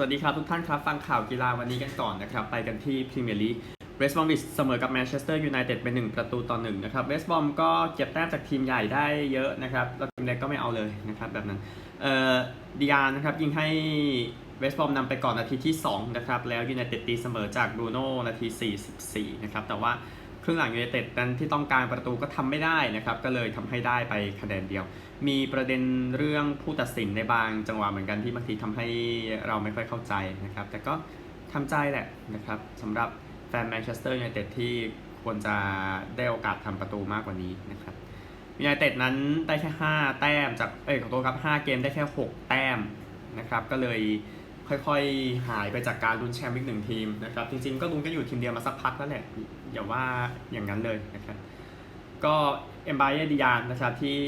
สวัสดีครับทุกท่านครับ ฟังข่าวกีฬาวันนี้กันก่อนนะครับ ไปกันที่พรีเมียร์ลีกเวสต์บอมบิชเสมอกับแมนเชสเตอร์ยูไนเต็ดเป็น1ประตูต่อ1นะครับเวสต์บอมก็เก็บแต้มจากทีมใหญ่ได้เยอะนะครับ แล้วทีมเล็กก็ไม่เอาเลยนะครับแบบนั้นเอ่อดิอาร์นะครับยิงให้เวสต์บอมนำไปก่อนนาทีที่ 2 นะครับ แล้วยูไนเต็ดตีเสมอจากบรูโน่นาที 44 นะครับ แต่ว่า รึ่งหลังยูไนเต็ดนั้นที่ต้องการประตูก็ทำไม่ได้นะครับ ก็เลยทำให้ได้ไปคะแนนเดียว มีประเด็นเรื่องผู้ตัดสินในบางจังหวะเหมือนกันที่บางทีทำให้เราไม่ค่อยเข้าใจนะครับ แต่ก็ทำใจแหละนะครับสำหรับแฟนแมนเชสเตอร์ยูไนเต็ดที่ควรจะได้โอกาสทำประตูมากกว่านี้นะครับยูไนเต็ดนั้นได้แค่ 5 แต้มจากเอ้ยขอโทษครับ 5 เกมได้แค่ 6 แต้มนะครับ ก็เลย ค่อยๆ หายไปจากการลุ้นแชมป์อีกหนึ่งทีมนะครับ จริงๆ ก็ลุ้นกันอยู่ทีมเดียวมาสักพักแล้วแหละ อย่าว่าอย่างนั้นเลยนะครับ ก็เอ็มบายเดิยานนะครับที่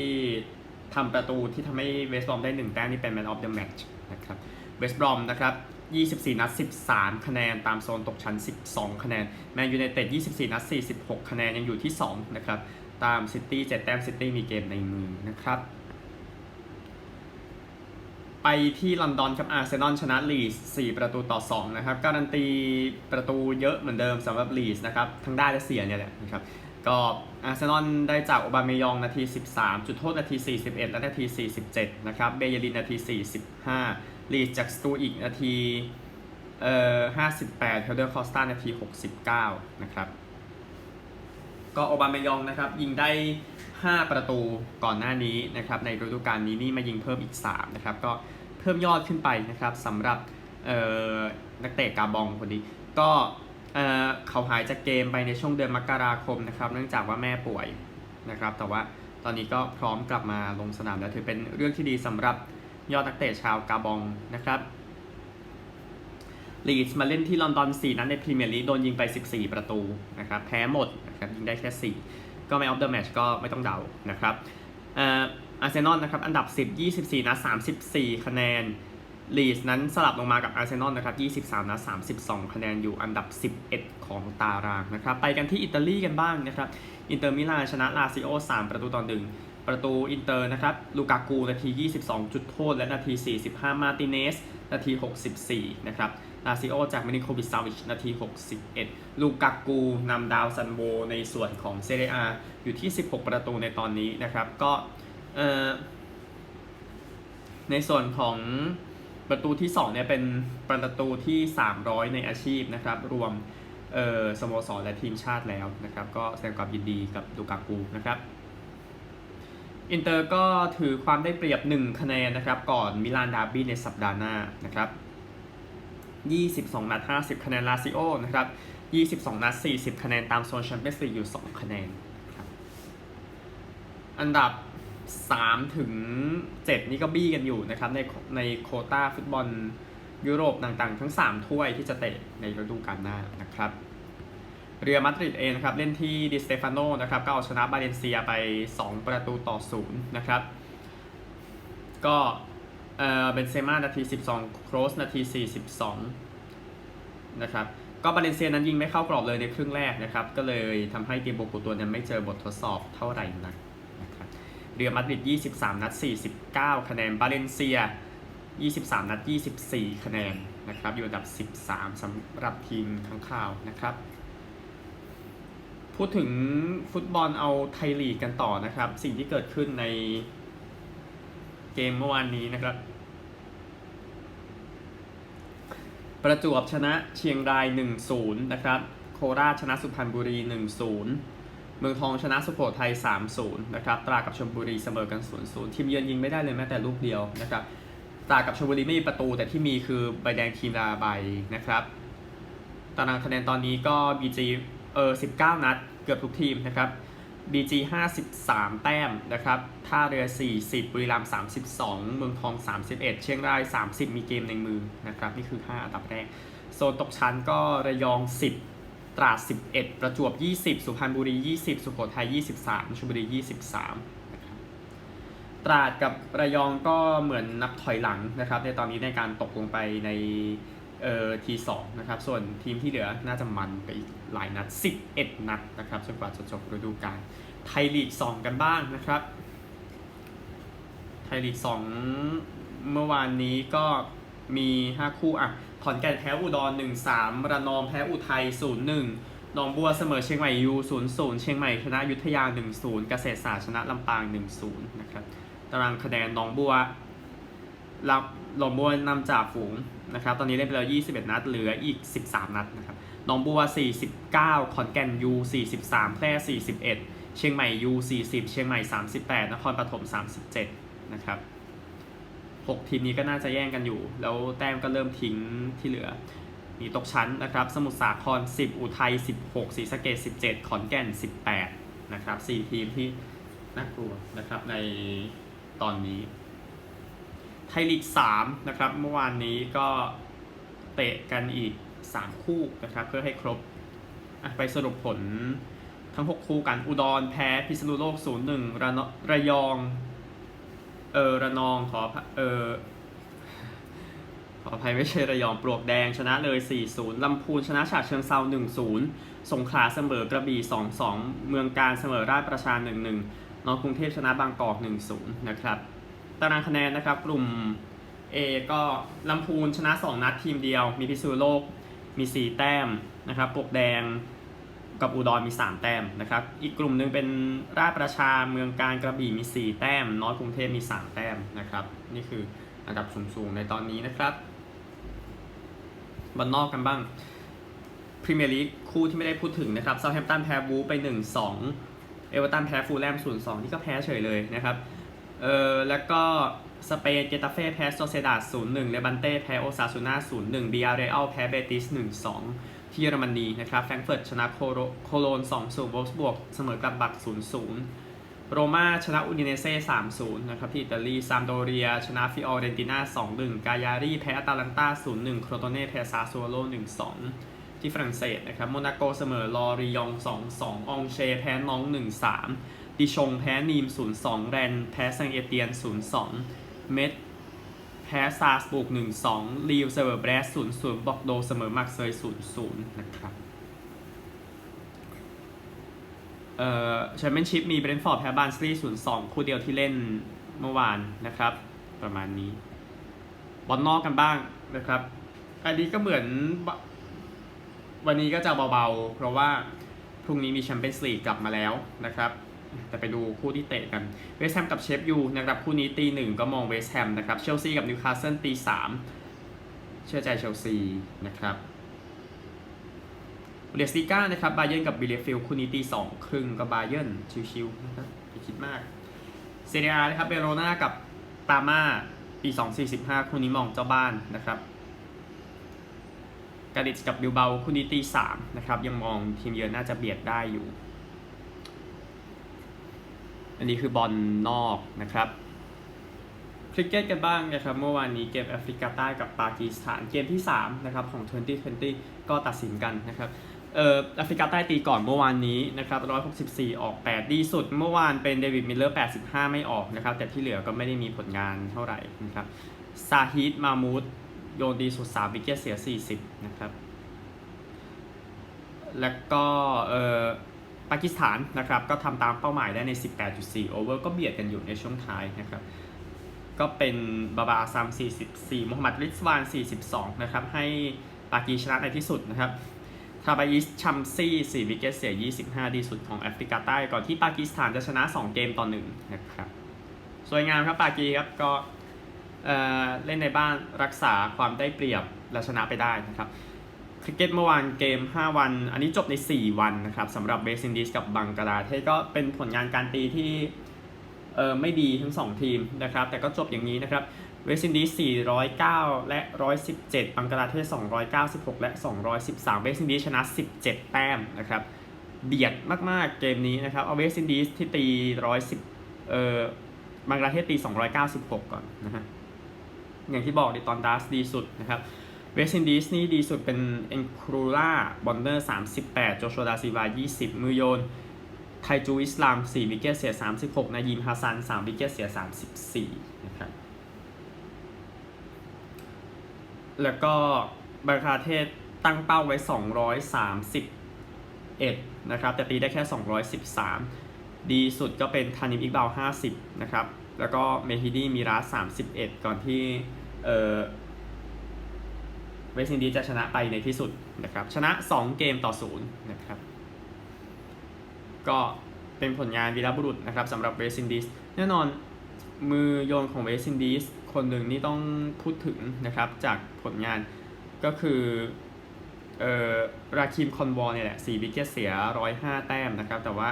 ทำประตูที่ทำให้เวสต์บรอมได้ 1 แต้มนี่เป็น Man of the Match นะครับ เวสต์บรอมนะครับ 24 นัด 13 คะแนน ตามโซนตกชั้น 12 คะแนน แมนยูไนเต็ด 24 นัด 46 คะแนน ยังอยู่ที่ 2 นะครับ ตามซิตี้ 7 แต้ม ซิตี้มีเกมในมือนะครับ ไปที่ลอนดอนครับอาร์เซนอลชนะลีส4ประตูต่อ 2 นะครับ การันตีประตูเยอะเหมือนเดิมสำหรับลีสนะครับ ทั้งได้และเสียเนี่ยแหละนะครับ ก็อาร์เซนอลได้จากโอบาเมยองนาที 13 จุดโทษนาที 41 และนาที 47 นะครับ เบเยลินนาที 45 ลีดจากสตูอีกนาทีเอ่อ58เฮลเดอร์คอสตานาที 69 นะครับ ก็โอบาเมยองนะครับยิงได้ 5 ประตูก่อนหน้านี้นะครับในฤดูกาลนี้นี่มายิงเพิ่มอีก3นะครับก็เพิ่มยอดขึ้นไปนะครับสำหรับนักเตะกาบองคนนี้ก็เเขาหายจากเกมไปในช่วงเดือนมกราคมนะครับเนื่องจากว่าแม่ป่วยนะครับแต่ว่าตอนนี้ก็พร้อมกลับมาลงสนามแล้วถือเป็นเรื่องที่ดีสำหรับยอดนักเตะชาวกาบองนะครับ ลีดส์มาเล่นที่ลอนดอน 4 นัดในพรีเมียร์ลีกโดนยิงไป 14 ประตูนะครับแพ้หมดนะครับยิงได้แค่ 4 ก็แมนออฟเดอะแมตช์ก็ไม่ต้องเดานะครับเอ่ออาร์เซนอลนะครับอันดับ 10 24 นัด 34 คะแนนลีดส์นั้นสลับลงมากับอาร์เซนอลนะครับ23 นัด 32 คะแนนอยู่อันดับ 11 ของตารางนะครับไปกันที่อิตาลีกันบ้างนะครับอินเตอร์มิลานชนะลาซิโอ 3 ประตูต่อหนึ่งประตูอินเตอร์นะครับลูกากูนาที 22 จุดโทษ และนาที 45 มาติเนส นาที 64 นะครับลาซิโอจากมินิโควิชซาวิชนาที 61 ลูกากูนำดาวซันโวในส่วนของเซเรียอยู่ที่ 16 ประตูในตอนนี้นะครับ ก็ในส่วนของประตูที่ 2 เนี่ยเป็นประตูที่ 300 ในอาชีพนะครับ รวมสโมสรและทีมชาติแล้วนะครับ ก็แสดงความยินดีกับลูกากูนะครับ อินเตอร์ก็ถือความได้เปรียบ 1 คะแนนนะครับ ก่อนมิลานดาร์บี้ในสัปดาห์หน้านะครับ 22 นัด 50 คะแนนลาซิโอนะครับ 22 นัด 40 คะแนนตามโซนแชมเปี้ยนส์ลีกอยู่ 2 คะแนน อันดับ 3 ถึง 7 นี่ก็บี้กันอยู่นะครับ ในในโคต้าฟุตบอลยุโรปต่างๆ ทั้ง 3 ถ้วยที่จะเตะในฤดูกาลหน้านะครับ เรียมาดริดเองนะครับ เล่นที่ดิสเตฟานโนนะครับก็เอาชนะบาเลนเซียไป 2 ประตูต่อ0นะครับ ก็เออเบนเซม่านาที 12 โครสนาที 42 นะครับ ก็บาเลนเซียนั้นยิงไม่เข้ากรอบเลยในครึ่งแรกนะครับ ก็เลยทำให้ทีมโบกูตัวนั้นไม่เจอบททดสอบเท่าไหร่นักนะครับเรียมาดริด 23 นัด 49 คะแนนบาเลนเซีย 23 นัด 24 คะแนนนะครับ อยู่อันดับ 13สำหรับทีมข้างข่าวนะครับ พูดถึงฟุตบอลเอาไทยลีกกันต่อนะครับ สิ่งที่เกิดขึ้นในเกมเมื่อวานนี้นะครับ ประจวบชนะเชียงราย 1-0 นะครับ โคราชชนะสุพรรณบุรี 1-0 เมืองทองชนะสุโขทัย 3-0 นะครับ ตรากับชลบุรีเสมอกัน 0-0 ทีมเยือนยิงไม่ได้เลยแม้แต่ลูกเดียวนะครับตรากับชลบุรีไม่มีประตูแต่ที่มีคือใบแดงทีมละใบนะครับ ตารางคะแนนตอนนี้ก็ BG เออ19 นัด กือบทุกทีมนะครับ BG 53 แต้มนะครับท่าเรือ 40 บุรีรัมย์32 เมืองทอง 31 เชียงราย 30 มีเกมในมือนะครับ นี่คือ 5 อันดับแรก โซนตกชั้นก็ระยอง 10 ตราด 11 ประจวบ 20 สุพรรณบุรี 20 สุโขทัย 23ชลบุรี 23นะครับตราดกับระยองก็เหมือนนับถอยหลังนะครับ ในตอนนี้ในการตกลงไปใน เอ่อทีสองนะครับ ส่วนทีมที่เหลือน่าจะมันไปอีกหลายนัด 11 นัดนะครับจนกว่าจะจบฤดูกาลไทยลีก 2 กันบ้างนะครับ ไทยลีก 2 เมื่อวานนี้ก็มี 5 คู่อะขอนแก่นแพ้อุดร 1-3 ระนองแพ้อุทัย 0-1หนองบัวเสมอเชียงใหม่ยู0-0 เชียงใหม่ชนะยุทธยา 1-0 เกษตรศาสตร์ชนะลำปาง 1-0 นะครับ ตารางคะแนนหนองบัว รับหนองบัวนำจ่าฝูงนะครับ ตอนนี้เล่นไปแล้ว 21 นัด เหลืออีก 13 นัดนะครับหนองบัว 49 ขอนแก่นยู43 แพร่ 41 เชียงใหม่ยู40 เชียงใหม่ 38 นครปฐม 37 นะครับ 6 ทีมนี้ก็น่าจะแย่งกันอยู่ แล้วแต้มก็เริ่มทิ้งที่เหลือ มีตกชั้นนะครับ สมุทรสาคร 10 อุทัย 16ศรีสะเกด17 ขอนแก่น 18 นะครับ 4 ทีมที่น่ากลัวนะครับในตอนนี้ ไทยลีก3นะครับเมื่อวานนี้ก็เตะกันอีก 3 คู่นะครับเพื่อให้ครบไปสรุปผลทั้ง 6 คู่กันอุดรแพ้พิษณุโลก 0-1 ระนระยองเออระนองขออภัยเออขออภัยไม่ใช่ระยองปลวกแดงชนะเลย 4-0 ลำพูนชนะฉะเชิงเซา1-0 สงขลาเสมอกระบี่ 2-2 เมืองการเสมอราชประชา 1-1 นองกรุงเทพชนะบางกอก 1-0 นะครับ ตารางคะแนนนะครับ กลุ่ม A ก็ลำพูนชนะ 2 นัดทีมเดียว มีพิษณุโลกมี 4 แต้มนะครับปกแดงกับอุดรมี 3 แต้มนะครับ อีกกลุ่มหนึ่งเป็นราชประชาเมืองการกระบี่มี 4 แต้ม น้อยกรุงเทพมี 3 แต้มนะครับ นี่คืออันดับสูงๆในตอนนี้นะครับบอลนอกกันบ้างพรีเมียร์ลีกคู่ที่ไม่ได้พูดถึงนะครับเซาแฮมป์ตันแพ้บูไป 1-2 เอเวอร์ตันแพ้ฟูลแลม0-2 ที่ก็แพ้เฉยเลยนะครับ เออแล้วก็สเปนเกตาเฟ่แพ้โซเซดาด0-1เลบันเต้แพ้โอซาซูน่า0-1บีอาร์เรอัลแพ้เบติส1-2ที่เยอรมนีนะครับแฟรงเฟิร์ตชนะโคโรโคโลน2-0วอลฟสบวกเสมอกับบัก0-0โรม่าชนะอูดิเนเซ่3-0นย์นะครับที่อิตาลีซามโดเรีย ชนะฟิออเรนติน่า2-1กายารีแพ้อตาลันตา0-1โครโตเน่แพ้ซาซัวโล1-2ที่ฝรั่งเศสนะครับโมนาโกเสมอลอริยอง2-2ององเชแพ้น้อง1-3 ดิชงแพ้นีม 0-2 แรนแพ้ซังเอเตียน 0-2 เมดแพ้ซาสบุก 1-2 ลีวเซอร์เบรส0-0 บอกโดเสมอมักเซย 0-0 นะครับเอ่อแชมเปี้ยนชิพมีเบรนฟอร์ดแพ้บาร์นสลีย์0-2 คู่เดียวที่เล่นเมื่อวานนะครับ ประมาณนี้ บอลนอกกันบ้างนะครับ อันนี้ก็เหมือนวันนี้ก็จะเบาๆ เพราะว่าพรุ่งนี้มีแชมเปี้ยนส์ลีกกลับมาแล้วนะครับ แต่ไปดูคู่ที่เตะกันเวสต์แฮมกับเชฟยูนะครับคู่นี้ตีหนึ่งก็มองเวสต์แฮมนะครับเชลซีกับนิวคาสเซิลตีสามเชื่อใจเชลซีนะครับเดสติก้านะครับบาเยนกับบิเลฟิลคู่นี้ตีสองครึ่งก็บาเยนชิวๆนะครับอย่าคิดมากเซเรียนะครับเบโรนากับตาม่าปี2 4 5คู่นี้มองเจ้าบ้านนะครับกาดิชกับบิลเบาคู่นี้ตีสามนะครับยังมองทีมเยือนน่าจะเบียดได้อยู่ อันนี้คือบอลนอกนะครับคริกเก็ตกันบ้างนะครับ เมื่อวานนี้เกมแอฟริกาใต้กับปากีสถานเกมที่3นะครับของ 2020 ก็ตัดสินกันนะครับเอ่อแอฟริกาใต้ตีก่อนเมื่อวานนี้นะครับ164 ออก 8 ดีสุด เมื่อวานเป็นเดวิดมิลเลอร์ 85 ไม่ออกนะครับ แต่ที่เหลือก็ไม่ได้มีผลงานเท่าไหร่นะครับซาฮิดมามูดโยนดีสุด 3 วิกเก็ตเสีย 40 นะครับ แล้วก็เอ่อ ปากีสถานนะครับก็ทำตามเป้าหมายได้ใน 18.4 โอเวอร์ก็เบียดกันอยู่ในช่วงท้ายนะครับก็เป็นบาบาอาซัม 44มูฮัมหมัดริสวาน 42 นะครับ ให้ปากีชนะในที่สุดนะครับ ทาบายิสชัมซี่4วิกเกตเสีย 25 ดีสุดของแอฟริกาใต้ ก่อนที่ปากีสถานจะชนะ 2 เกมต่อ1นะครับ สวยงามครับปากีครับ ก็เอ่อเล่นในบ้านรักษาความได้เปรียบและชนะไปได้นะครับ คริกเก็ตเมื่อวานเกม 5 วัน อันนี้จบใน 4 วันนะครับสำหรับเบสินดิสกับบังกลาเทศก็เป็นผลงานการตีที่เออไม่ดีทั้ง 2 ทีมนะครับ แต่ก็จบอย่างนี้นะครับเวสต์อินดีส409 และ 117 บังกลาเทศ 296 และ 213 เวสต์อินดีชนะ 17 แต้มนะครับ เบียดมากๆเกมนี้นะครับ เอาเวสต์อินดีสที่ตี 110 เอ่อ บังกลาเทศตี 296 ก่อนนะฮะ อย่างที่บอกในตอนดัสดีสุดนะครับ เวสต์อินดีสนี่ดีสุดเป็นเอ็นครูล่าบอนเนอร์38 โจชัวดาซิวา 20 มือโยน ไทจูอิสลาม 4 วิกเกตเสีย 36 นายิมฮัสซัน 3 วิกเกตเสีย 34 นะครับ แล้วก็บังคลาเทศตั้งเป้าไว้ 231 นะครับ แต่ตีได้แค่ 213 ดีสุดก็เป็นทานิมอิกบาล 50 นะครับ แล้วก็เมฮิดีมีราส31 ก่อนที่เอ่อ เวสต์อินดีสจะชนะไปในที่สุดนะครับ ชนะ 2 เกมต่อศูนย์นะครับ ก็เป็นผลงานวีรบุรุษนะครับสำหรับเวสต์อินดีสแน่นอนมือโยนของเวสต์อินดีสคนหนึ่งนี่ต้องพูดถึงนะครับ จากผลงานก็คือเอ่อราคิมคอนวอลเนี่ยแหละ4วิกเกตเสีย105แต้มนะครับ แต่ว่า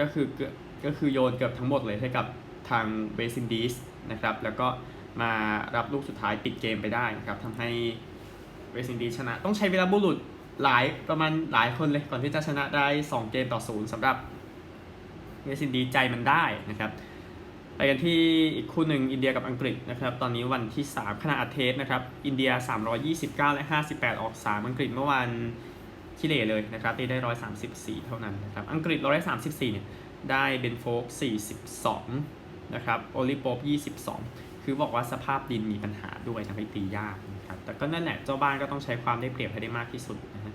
ก็คือก็คือโยนเกือบทั้งหมดเลยให้กับทางเวสต์อินดีสนะครับ แล้วก็ มารับลูกสุดท้ายปิดเกมไปได้นะครับทำให้เวสต์อินดีชนะ ต้องใช้เวลาบุรุษหลายประมาณหลายคนเลยก่อนที่จะชนะได้ 2 เกมต่อศูนย์สำหรับเวสต์อินดีใจมันได้นะครับไปกันที่อีกคู่หนึ่งอินเดียกับอังกฤษนะครับตอนนี้วันที่ 3 ขณะอัดเทสนะครับอินเดีย 329 และ 58 ออก 3 อังกฤษเมื่อวานขี้เหร่เลยนะครับตีได้ 134 เท่านั้นนะครับอังกฤษ134เนี่ยได้เบนโฟก42นะครับโอลิโป๊บ22 คือบอกว่าสภาพดินมีปัญหาด้วยทำให้ตียากนะครับ แต่ก็นั่นแหละเจ้าบ้านก็ต้องใช้ความได้เปรียบให้ได้มากที่สุดนะฮะ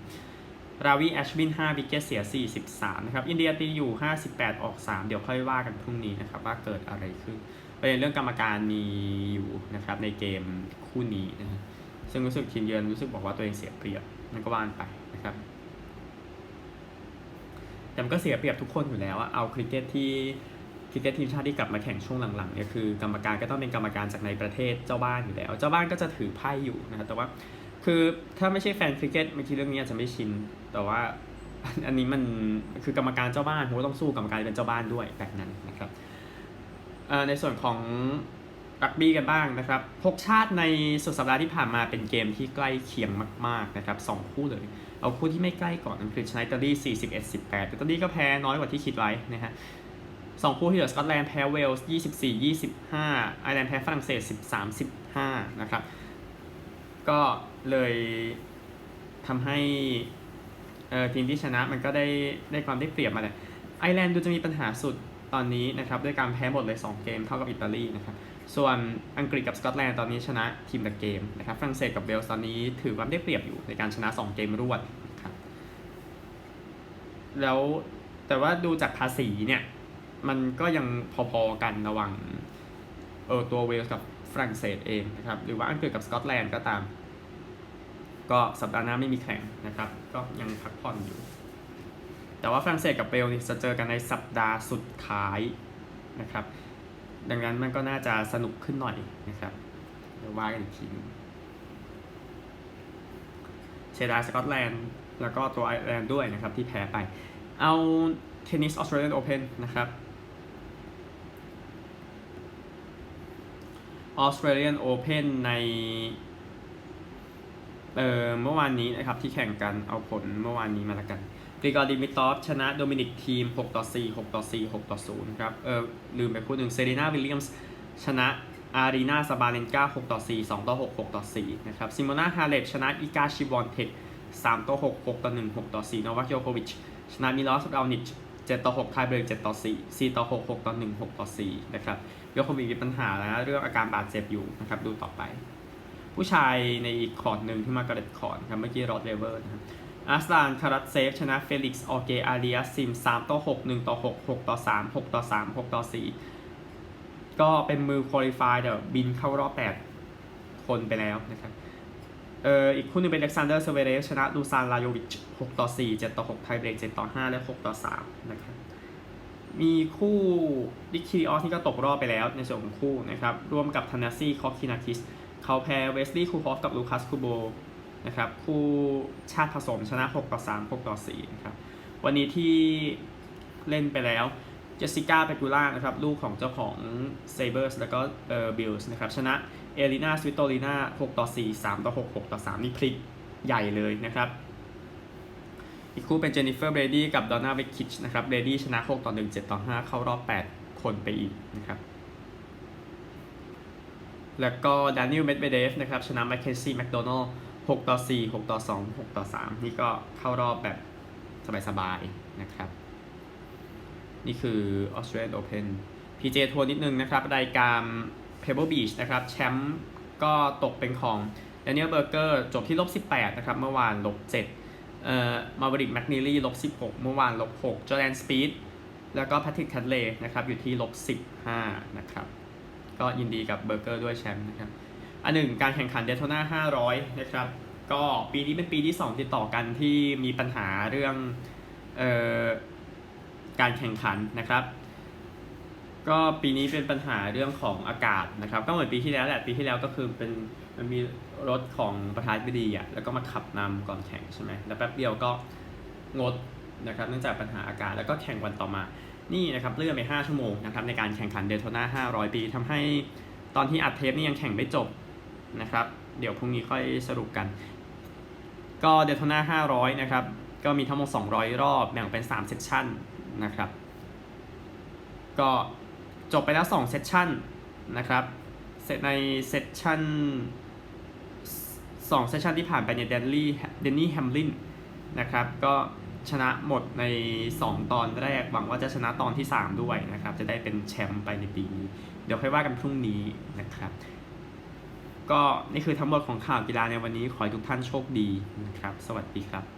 ราวีแอชวิน5วิกเกตเสีย 43 นะครับ อินเดียตีอยู่ 58 ออก 3 เดี๋ยวค่อยว่ากันพรุ่งนี้นะครับ ว่าเกิดอะไรขึ้นประเด็นเรื่องกรรมการมีอยู่นะครับในเกมคู่นี้นะฮะซึ่งรู้สึกทีมเยือนรู้สึกบอกว่าตัวเองเสียเปรียบนั่นก็ว่านไปนะครับ แต่มันก็เสียเปรียบทุกคนอยู่แล้วอะเอาคริกเก็ตที่ คริกเก็ตทีมชาติที่กลับมาแข่งช่วงหลังๆเนี่ยคือกรรมการก็ต้องเป็นกรรมการจากในประเทศเจ้าบ้านอยู่แล้ว เจ้าบ้านก็จะถือไพ่อยู่นะครับแต่ว่าคือถ้าไม่ใช่แฟนคริกเก็ตบางทีเรื่องนี้อาจจะไม่ชิน แต่ว่าอันนี้มันคือกรรมการเจ้าบ้านผมก็ต้องสู้กรรมการเป็นเจ้าบ้านด้วยแบบนั้นนะครับในส่วนของรักบี้กันบ้างนะครับหกชาติในสุดสัปดาห์ที่ผ่านมาเป็นเกมที่ใกล้เคียงมากๆนะครับสองคู่เลย เอาคู่ที่ไม่ใกล้ก่อนอังกฤษชนะอิตาลี41 18แต่อิตาลีก็แพ้น้อยกว่าที่คิดไว้นะฮะ สองคู่ที่เหลือสกอตแลนด์แพ้เวลส์24 25ไอร์แลนด์แพ้ฝรั่งเศส13 15นะครับ ก็เลยทำให้เอ่อทีมที่ชนะมันก็ได้ได้ความได้เปรียบมาเลยไอร์แลนด์ดูจะมีปัญหาสุดตอนนี้นะครับด้วยการแพ้หมดเลย 2 เกมเท่ากับอิตาลีนะครับส่วนอังกฤษกับสกอตแลนด์ตอนนี้ชนะทีมละเกมนะครับฝรั่งเศสกับเวลส์ตอนนี้ถือว่าได้เปรียบอยู่ในการชนะ 2 เกมรวดนะครับแล้วแต่ว่าดูจากภาษีเนี่ย มันก็ยังพอๆกันระหว่างเออตัวเวลส์กับฝรั่งเศสเองนะครับหรือว่าอังกฤษกับสกอตแลนด์ก็ตาม ก็สัปดาห์หน้าไม่มีแข่งนะครับ ก็ยังพักผ่อนอยู่ แต่ว่าฝรั่งเศสกับเวลส์นี่จะเจอกันในสัปดาห์สุดท้ายนะครับ ดังนั้นมันก็น่าจะสนุกขึ้นหน่อยนะครับเดี๋ยวว่ากันอีกทีนึงเชดาสกอตแลนด์แล้วก็ตัวไอร์แลนด์ด้วยนะครับที่แพ้ไป เอาเทนนิสออสเตรเลียนโอเพนนะครับ ออสเตรเลียนโอเพนในเอ่อเมื่อวานนี้นะครับที่แข่งกันเอาผลเมื่อวานนี้มาละกันกริกอร์ดิมิตอฟชนะโดมินิกทีม 6 ต่อ 4 6 ต่อ 4 6 ต่อ0นะครับ เออลืมไปคู่หนึ่งเซรีนาวิลเลียมส์ชนะอารีนาซาบาเลนกา6ต่อ 4 2 ต่อ 6 6 ต่อ 4 นะครับซิโมนาฮาเลปชนะอีกาชิบอนเทค3ต่อ 6 6 ต่อ 1 6 ต่อ4โนวัคโยโควิช ชนะมิลอสรานิช7ต่อ 6 ไทเบรก7ต่อ 4 4 ต่อ 6 6 ต่อ 1 6 ต่อ 4 นะครับ โยโควิชมีปัญหาแล้วเรื่องอาการบาดเจ็บอยู่นะครับดูต่อไป ผู้ชายในอีกคอร์ดหนึ่งที่มากระเด็ดคอร์ดครับเมื่อกี้รอดเลเวอร์นะครับอาสลานคารัตเซฟชนะเฟลิกซ์ออเกอาเรียซิม3ต่อ6 1ต่อ6 6ต่อ3 6ต่อ3 6ต่อ4ก็เป็นมือคุริฟายเดี๋ยวบินเข้ารอบ8คนไปแล้วนะครับเอ่ออีกคู่หนึงเป็นเล็กซานเดอร์เซเวเรสชนะดูซานลาโยวิช6ต่อ4 7ต่อ6ไทเบรก7ต่อ5และ6ต่อ3นะครับ มีคู่ดิคิริออสที่ก็ตกรอบไปแล้วในส่วนของคู่นะครับร่วมกับธนาซี่คอคินาคิสเขาแพ้เวสลีย์คูฮอฟกับลูคัสคูโบนะครับคู่ชาติผสมชนะ 6 ต่อ 3 6 ต่อ4นะครับวันนี้ที่เล่นไปแล้วเจสสิก้าเปกูล่านะครับลูกของเจ้าของเซเบอร์สแล้วก็เอ่อบิลส์นะครับชนะเอลิน่าสวิตโตลิน่า6ต่อ4 3 ต่อ 6 6 ต่อ 3 นี่พลิกใหญ่เลยนะครับ อีกคู่เป็นเจนนิเฟอร์เบรดี้กับดอนน่าเวคิชนะครับเบรดี้ชนะ 6 ต่อ 1 7 ต่อ 5 เข้ารอบ 8 คนไปอีกนะครับแล้วก็ดานิลเมดเวเดฟนะครับชนะแมคเคนซี่แมคโดนัลล์6ต่อ 4 6 ต่อ 2 6 ต่อ 3 นี่ก็เข้ารอบแบบสบายๆนะครับ นี่คือ Australian Open PJ ทัวร์นิดนึงนะครับ รายการ Pebble Beach นะครับ แชมป์ก็ตกเป็นของ Daniel Berger จบที่ลบ18 นะครับ เมื่อวานลบ7 เอ่อมาบริกแมคนิลี่ลบ16 เมื่อวานลบ6จอร์แดนสปีดแล้วก็แพทริกแคทเลนะครับอยู่ที่ลบ15 นะครับ ก็ยินดีกับเบอร์เกอร์ด้วยแชมป์นะครับ อันหนึ่งการแข่งขันเด t โ n นา500 นะครับ ก็ปีนี้เป็นปีที่ 2 ติดต่อกันที่มีปัญหาเรื่องเอ่อการแข่งขันนะครับ ก็ปีนี้เป็นปัญหาเรื่องของอากาศนะครับ ก็เหมือนปีที่แล้วแหละปีที่แล้วก็คือเป็น มันมีรถของประธานาธิบดีอะแล้วก็มาขับนำก่อนแข่งใช่ไหมแล้วแป๊บเดียวก็งดนะครับเนื่องจากปัญหาอากาศแล้วก็แข่งวันต่อมา นี่นะครับเลื่อนไป 5 ชั่วโมงนะครับในการแข่งขันเด t โ n นา500 ปีทำให้ตอนที่อัดเทปนี่ยังแข่งไม่จบนะครับ เดี๋ยวพรุ่งนี้ค่อยสรุปกัน ก็เด t โ n นา500 นะครับ ก็มีทั้งหมด 200 รอบแบ่งเป็น 3 เซสชั่นนะครับ ก็จบไปแล้ว 2 เซสชั่นนะครับเซตในเซสชั่น 2เซสชันที่ผ่านไปเนี่ยเดนลี่เดนนี่แฮมลินนะครับก็ชนะหมดใน 2 ตอนแรก หวังว่าจะชนะตอนที่ 3 ด้วยนะครับ จะได้เป็นแชมป์ไปในปีนี้ เดี๋ยวค่อยว่ากันพรุ่งนี้นะครับ ก็นี่คือทั้งหมดของข่าวกีฬาในวันนี้ ขอให้ทุกท่านโชคดีนะครับ สวัสดีครับ